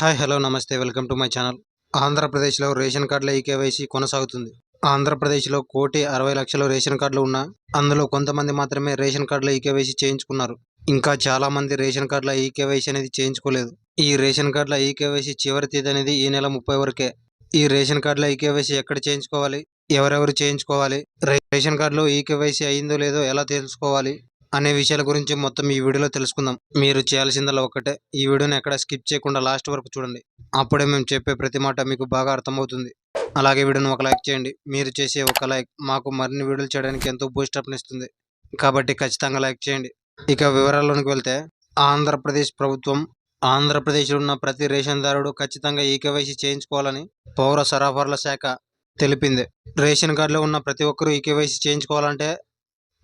Hi hello నమస్తే welcome to my channel. ఆంధ్రప్రదేశ్లో ration కార్డుల ఈకేవైసీ కొనసాగుతుంది. ఆంధ్రప్రదేశ్లో కోటి అరవై లక్షల రేషన్ కార్డులు ఉన్నా అందులో కొంతమంది మాత్రమే రేషన్ కార్డుల ఈకేవైసీ చేయించుకున్నారు. ఇంకా చాలా మంది రేషన్ కార్డుల ఈకేవైసీ అనేది చేయించుకోలేదు. ఈ రేషన్ కార్డుల ఈకేవైసీ చివరి తేదీ అనేది ఈ నెల ముప్పై వరకే. ఈ రేషన్ కార్డుల ఈకేవైసీ ఎక్కడ చేయించుకోవాలి? ఎవరెవరు చేయించుకోవాలి? రేషన్ కార్డులో ఈకేవైసీ అయిందో లేదో ఎలా తెలుసుకోవాలి? అనే విషయాల గురించి మొత్తం ఈ వీడియోలో తెలుసుకుందాం. మీరు చేయాల్సిందల్లా ఒక్కటే. ఈ వీడియోని ఎక్కడ స్కిప్ చేయకుండా లాస్ట్ వరకు చూడండి. అప్పుడే మేము చెప్పే ప్రతి మాట మీకు బాగా అర్థమవుతుంది. అలాగే వీడియోని ఒక లైక్ చేయండి. మీరు చేసే ఒక లైక్ మాకు మరిన్ని వీడియోలు చేయడానికి ఎంతో బూస్టప్ని ఇస్తుంది. కాబట్టి ఖచ్చితంగా లైక్ చేయండి. ఇక వివరాల్లోనికి వెళ్తే ఆంధ్రప్రదేశ్ ప్రభుత్వం ఆంధ్రప్రదేశ్లో ఉన్న ప్రతి రేషన్దారుడు ఖచ్చితంగా ఈకేవైసీ చేయించుకోవాలని పౌర సరఫరాల శాఖ తెలిపింది. రేషన్ కార్డులో ఉన్న ప్రతి ఒక్కరూ ఈకేవైసీ చేయించుకోవాలంటే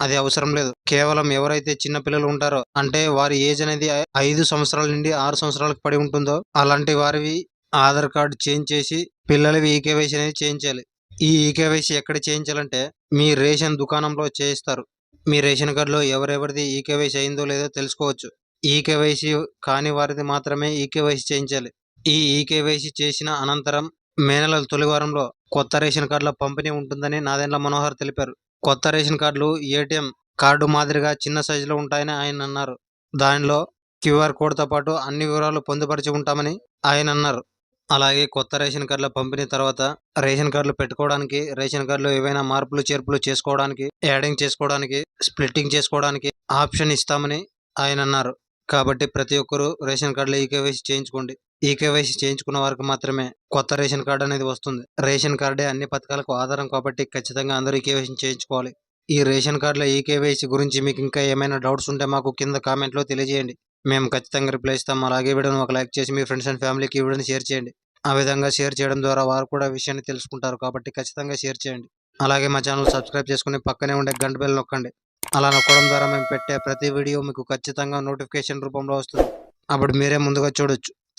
అది అవసరం లేదు. కేవలం ఎవరైతే చిన్న పిల్లలు ఉంటారో అంటే వారి ఏజ్ అనేది ఐదు సంవత్సరాల నుండి ఆరు సంవత్సరాలకు పడి ఉంటుందో అలాంటి వారివి ఆధార్ కార్డు చేంజ్ చేసి పిల్లలవి ఈకేవైసీ అనేది చేయించాలి ఈ ఈకేవైసీ ఎక్కడ చేయించాలంటే మీ రేషన్ దుకాణంలో చేయిస్తారు. మీ రేషన్ కార్డులో ఎవరెవరిది ఈకేవైసీ అయిందో లేదో తెలుసుకోవచ్చు. ఈకేవైసీ కాని వారిది మాత్రమే ఈకేవైసీ చేయించాలి ఈ ఈకేవైసీ చేసిన అనంతరం మే నెల తొలి వారంలో కొత్త రేషన్ కార్డుల పంపిణీ ఉంటుందని నాదెండ్ల మనోహర్ తెలిపారు. కొత్త రేషన్ కార్డులు ఏటీఎం కార్డు మాదిరిగా చిన్న సైజులో ఉంటాయని ఆయన అన్నారు. దానిలో క్యూఆర్ కోడ్తో పాటు అన్ని వివరాలు పొందుపరిచి ఉంటామని ఆయన అన్నారు. అలాగే కొత్త రేషన్ కార్డుల పంపిణీ తర్వాత రేషన్ కార్డులు పెట్టుకోవడానికి రేషన్ కార్డులో ఏవైనా మార్పులు చేర్పులు చేసుకోవడానికి యాడింగ్ చేసుకోవడానికి స్ప్లిట్టింగ్ చేసుకోవడానికి ఆప్షన్ ఇస్తామని ఆయన అన్నారు. కాబట్టి ప్రతి ఒక్కరూ రేషన్ కార్డులు ఈకేవైసీ చేయించుకోండి. ఈకేవైసీ చేయించుకున్న వారికి మాత్రమే కొత్త రేషన్ కార్డు అనేది వస్తుంది. రేషన్ కార్డే అన్ని పథకాలకు ఆధారం కాబట్టి ఖచ్చితంగా అందరూ ఈకేవైసీ చేయించుకోవాలి. ఈ రేషన్ కార్డుల ఈకేవైసీ గురించి మీకు ఇంకా ఏమైనా డౌట్స్ ఉంటే మాకు కింద కామెంట్లో తెలియజేయండి. మేము ఖచ్చితంగా రిప్లై ఇస్తాం. అలాగే వీడియోని ఒక లైక్ చేసి మీ ఫ్రెండ్స్ అండ్ ఫ్యామిలీకి ఈ వీడియోని షేర్ చేయండి. ఆ విధంగా షేర్ చేయడం ద్వారా వారు కూడా విషయాన్ని తెలుసుకుంటారు కాబట్టి ఖచ్చితంగా షేర్ చేయండి. అలాగే మా ఛానల్ సబ్స్క్రైబ్ చేసుకుని పక్కనే ఉండే గంట బెల్ నొక్కండి. అలా నొక్కడం ద్వారా మేము పెట్టే ప్రతి వీడియో మీకు ఖచ్చితంగా నోటిఫికేషన్ రూపంలో వస్తుంది. అప్పుడు మీరే ముందుగా చూడొచ్చు.